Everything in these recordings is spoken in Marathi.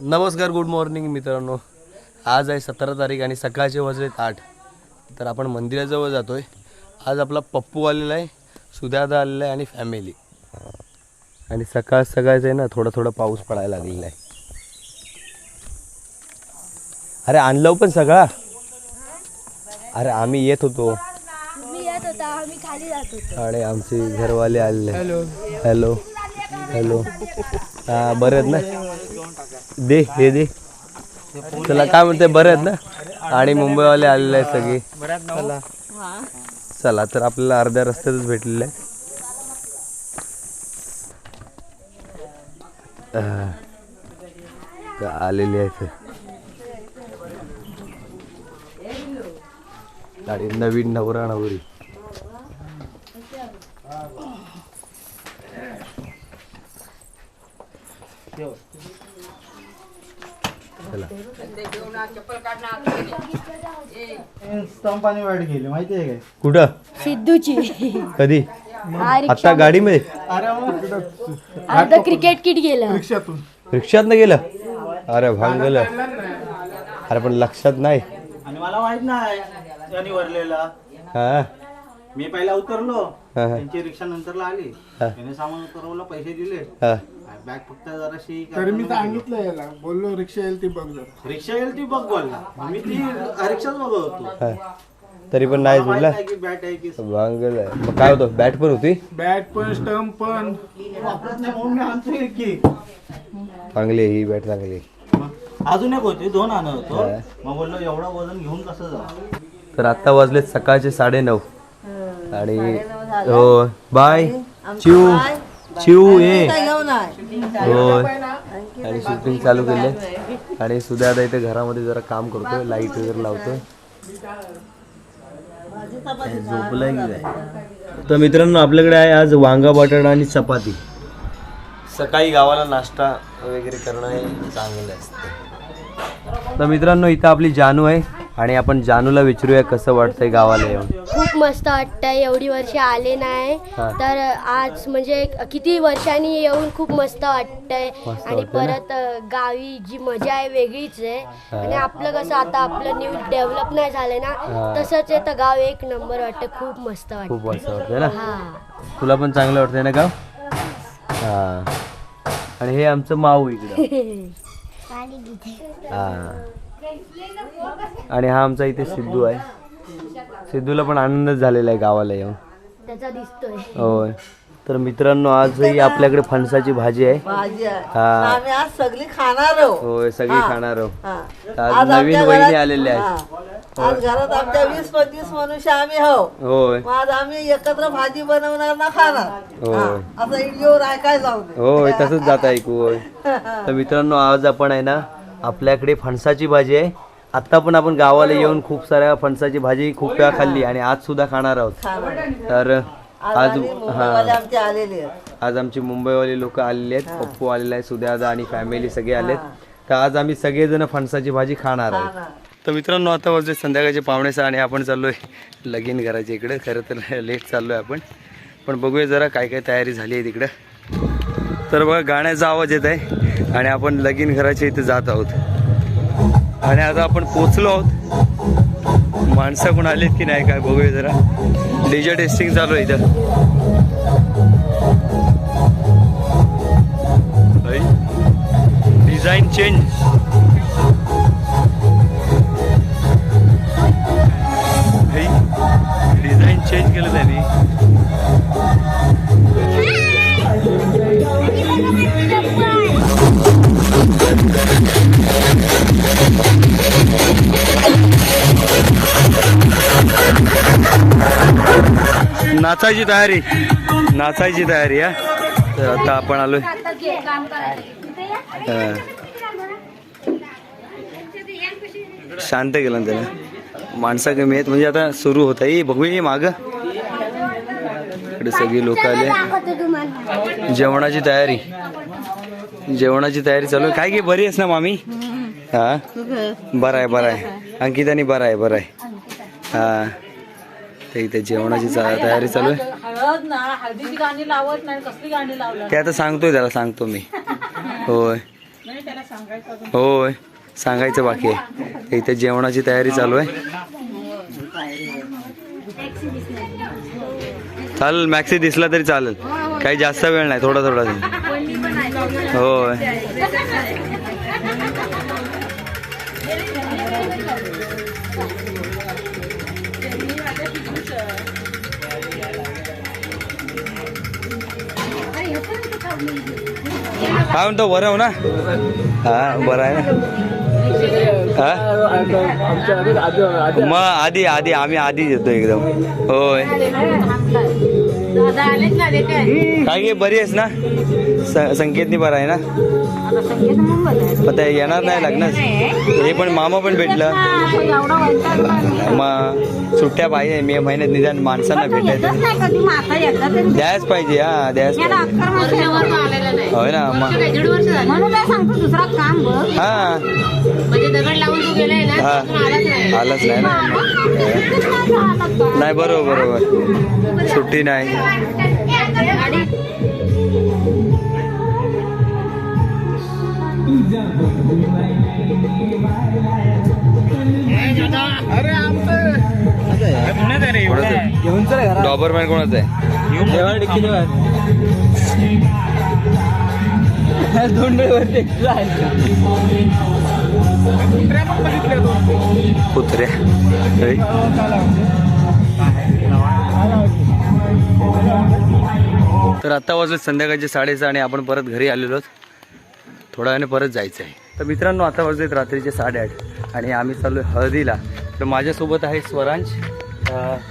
नमस्कार गुड मॉर्निंग मित्रांनो. आज आहे सतरा तारीख आणि सकाळचे वाजलेत आठ. तर आपण मंदिराजवळ जातो आहे आज आपला पप्पू आलेला आहे सुधादा आलेला आहे आणि फॅमिली आणि सकाळ सकाळचं आहे ना थोडा थोडा पाऊस पडायला लागलेला आहे. अरे आणलं पण सगळा. अरे आम्ही येत होतो. तुम्ही येत होता आम्ही खाली जात होतो. आणि आमचे घरवाले आलेले. हॅलो हॅलो हॅलो हा बरे आहेत ना? दे हे दे. चला काय म्हणते बरे आहेत ना? आणि मुंबईवाले आलेले आहेत सगळे. चला. चला तर आपल्याला अर्ध्या रस्त्यातच भेटलेलं आहे. हा. आलेले आहेत. आणि नवीन नवरा नवरी चला स्टंप आणि वाईट गेले. माहिती आहे काय? कुठं? सिद्धूची. कधी? आता गाडीमध्ये? अरे अर्ध क्रिकेट किट गेलं. रिक्षातून. रिक्षात न गेलं. अरे भांगलं अरे पण लक्षात नाही. आणि मला माहीत नाही वरलेला हा. मी पहिला उतरलो. त्यांची रिक्षा नंतरला आली. त्याने सामान उतरवलं पैसे दिले. हा. बॅग फक्त जराशी तरी मी सांगितलं याला. बोललो रिक्षा येईल ती बघ जरा. रिक्षा येईल ती बघ बोलला. मी ती रिक्षाच बघत होतो. हा. तरी पण नाही नाही की बॅट आहे की भांगलं मग काय होतं? बॅट पण होती? बॅट पण स्टंप पण. वापरत नाही म्हणून मी आणतोय की चांगली आहे ही बॅट चांगली आहे. मग अजून एक होती दोन आणत होतो. हा. मग बोललो एवढं वजन घेऊन कसं जा तर आता वाजलेत सकाळचे साडे नऊ आणि हो बाय चिव चिव ये. होय. आणि शूटिंग चालू केले आणि सुद्धा आता इथे घरामध्ये जरा काम करतोय लाइट वगैरे लावतोय. झोपलाय की काय? तर मित्रांनो आपल्याकडे आहे आज वांगा बटाटा आणि चपाती. सकाळी गावाला नाश्ता वगैरे करणं हे चांगलं असतं. तर मित्रांनो इथं आपली जानू आहे. आणि आपण जानूला विचारूया कसं वाटतंय गावाला येऊन. खूप मस्त वाटतंय एवढी वर्ष आले नाही. हा. तर आज म्हणजे किती वर्षांनी येऊन खूप मस्त वाटतंय. मस्त आणि वाटतंय ना? परत अ, गावी जी मजा आहे वेगळीच आहे. हा. आणि आपलं कसं आता आपलं न्यू डेव्हलप नाही झालंय हा. ना तसंच आहे तर गाव एक नंबर वाटतं खूप मस्त खूप वाटतं मस्त वाटतंय ना? हा. तुला पण चांगलं वाटतंय ना गाव? हा. आणि हे आमचं माऊ इकडं. हा. आणि हा आमचा इथे सिद्धू आहे. सिद्धूला पण आनंदच झालेला आहे गावाला येऊन. त्याचा दिसतोय. होय. तर मित्रांनो आजही आपल्याकडे फणसाची भाजी आहे. भाजी आहे. हा. आम्ही आज सगळी खाणार आहोत. होय सगळी खाणार आहोत. हा. आज आज नवीन आमच्या वहिनी घरात- आलेल्या आहेत. हा. आज घरात आमच्या वीस पंचवीस मनुष्य आम्ही हो. होय. मग आज आम्ही एकत्र भाजी बनवणार ना खाणार. होय. हा. असं इडीवर ऐकाय जाऊ दे. होय तसंच जात ऐकू होय. तर मित्रांनो आज आपण आहे ना आपल्याकडे फणसाची भाजी आहे. आता पण आपण गावाला येऊन खूप साऱ्या फणसाची भाजी खूप वेळा खाल्ली आणि आज सुद्धा खाणार आहोत. तर आज आहेत. आज आमची मुंबईवाले लोक आलेले आहेत. पप्पू आलेला आहे सुद्यादा आणि फॅमिली सगळे आलेत. तर आज आम्ही सगळेजण फणसाची भाजी खाणार आहोत. तर मित्रांनो आता वाजले संध्याकाळचे सहा आणि आपण चाललोय लगीन घराच्या इकडे. खरं तर लेट चाललोय आपण. पण बघूया जरा काय काय तयारी झाली आहे तिकडं. तर बघा गाण्याचा आवाज येत आहे आणि आपण लगीन घराच्या इथे जात आहोत. आणि आता आपण पोचलो आहोत. माणसं कोण आलीत की नाही काय बघूया जरा. डीजे टेस्टिंग चालू आहे इथं. डिझाईन चेंज डिझाईन चेंज केलं त्यांनी. नाचायची तयारी. नाचायची तयारी हा? तर आता आपण आलोय. शांत केलं ना त्याला. माणसं कमी आहेत. म्हणजे आता सुरू होत आहे. बघूया माग. इकडे सगळी लोक आले जेवणाची तयारी. जेवणाची तयारी चालू आहे. काय की बरी आहेस ना मामी? हा? बरं आहे बरं आहे. अंकितानी बरं आहे बरं आहे. हा. ते इथे जेवणाची तयारी चालू आहे. हळद ना हळदीची गाणी लावत नाही कसली गाणी लावलं? ते आता सांगतोय त्याला सांगतो मी. होय. होय. सांगायचं बाकी आहे. इथे जेवणाची तयारी चालू आहे. चालेल मॅक्सी दिसला तरी चालेल. काही जास्त वेळ नाही थोडा थोडा. होय. काय म्हणतो बरं हो ना? हा बरं आहे ना? हा? मग आधी आधी आम्ही आधी येतो एकदम. होय. काय? घे बरी आहेस ना? संकेतनी बरं आहे ना? पण ते येणार नाही लग्नच. हे पण मामा पण भेटलं. मग सुट्ट्या पाहिजे मे महिन्यात निदान माणसांना भेटायचं. द्यायच पाहिजे हा द्यायच पाहिजे. होय ना मग. म्हणून काय सांगतो दुसरा काम बघ. हा. म्हणजे हा. आलंच नाही. ना. नाही बरोबर बरोबर. सुट्टी नाही. डॉबरमॅन कोणाचा आहे कुत्र्या तर आत्ता वाजले संध्याकाळचे साडेसहा आणि आपण परत घरी आलेलो आहोत. थोड्या वेळाने परत जायचं आहे. तर मित्रांनो आता वाजलेत रात्रीचे साडेआठ आणि आम्ही चाललो आहे हळदीला. तर माझ्यासोबत आहे स्वरांश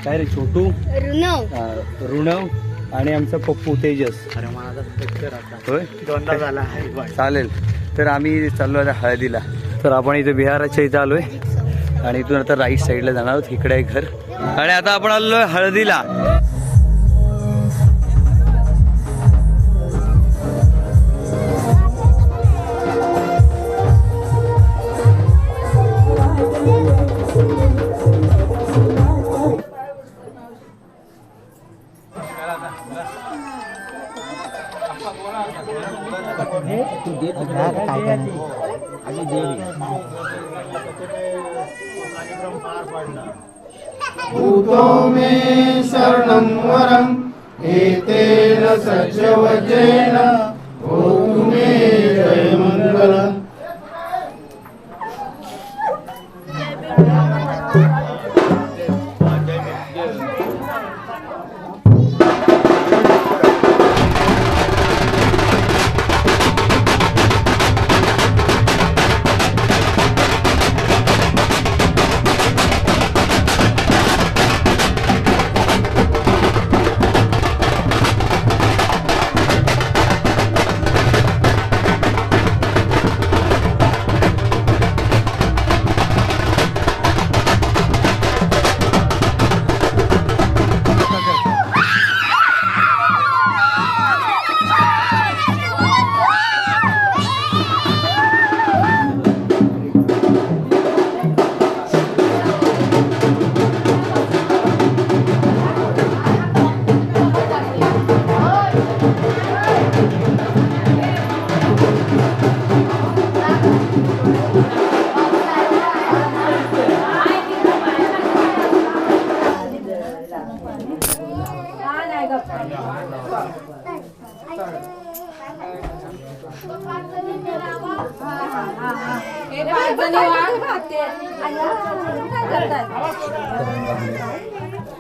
काय रे छोटू? ऋणव. अं, ऋणव आणि आमचा पप्पू तेजस. होय? दोनदा झाला चालेल. तर आम्ही चाललो आता हळदीला. तर आपण इथे बिहाराच्या इथं आलोय आणि इथून आता राईट साईडला जाणार आहोत. इकडे आहे घर. आणि आता आपण आलोय हळदीला. भूतो मे शरणं वरम् एतेन सज्जवचेन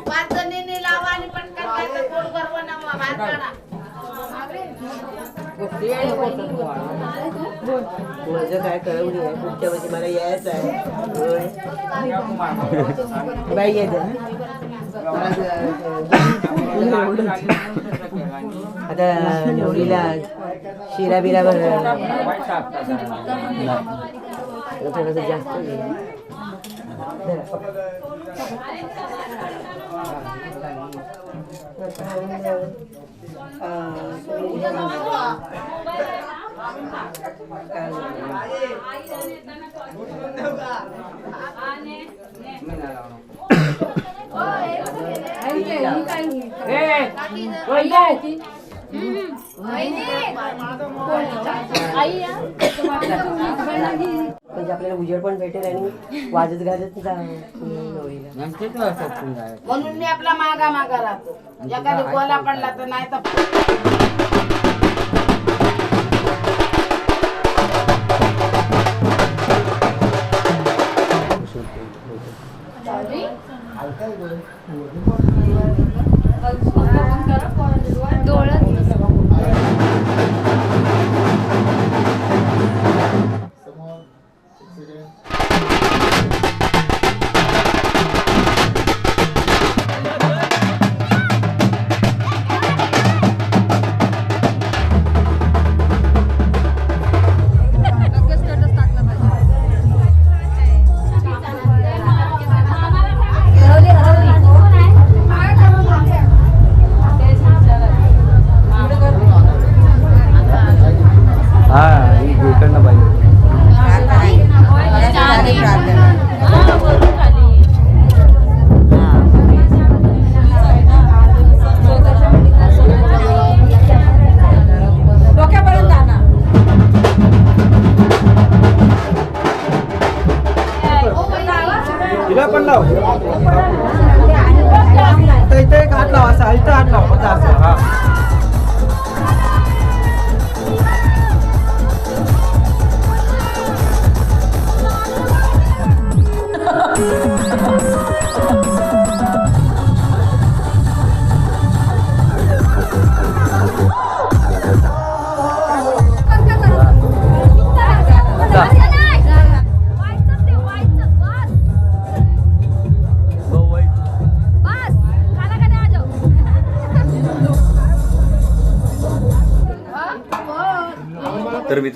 पाच जणींनी लावा आणि काय भात काढा माझं काय कळवली आहे पुढच्या वर्षी मला यायचं आहे. बाई येते ada Nurila Shira Bila Bila थोड़ा सा जास्त मैं ना लाऊं म्हणजे आपल्याला उजेड पण भेटेल आणि वाजत गाजत म्हणून मी आपला मागा मागा राहतो. एखादी गोला पडला तर नाही तर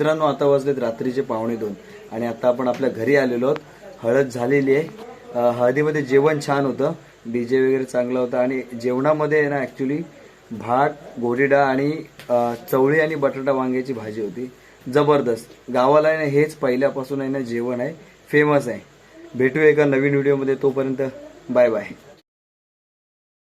मित्रांनो आता वाजलेत रात्रीचे पावणे दोन आणि आता आपण आपल्या घरी आलेलो आहोत. हळद झालेली आहे. हळदीमध्ये जेवण छान होतं. डीजे वगैरे चांगला होता आणि जेवणामध्ये आहे ना ॲक्च्युली भात गोरीडा आणि चवळी आणि बटाटा वांग्याची भाजी होती. जबरदस्त. गावाला आहे ना हेच पहिल्यापासून आहे ना जेवण आहे. फेमस आहे. भेटूया एका नवीन व्हिडिओमध्ये तोपर्यंत बाय बाय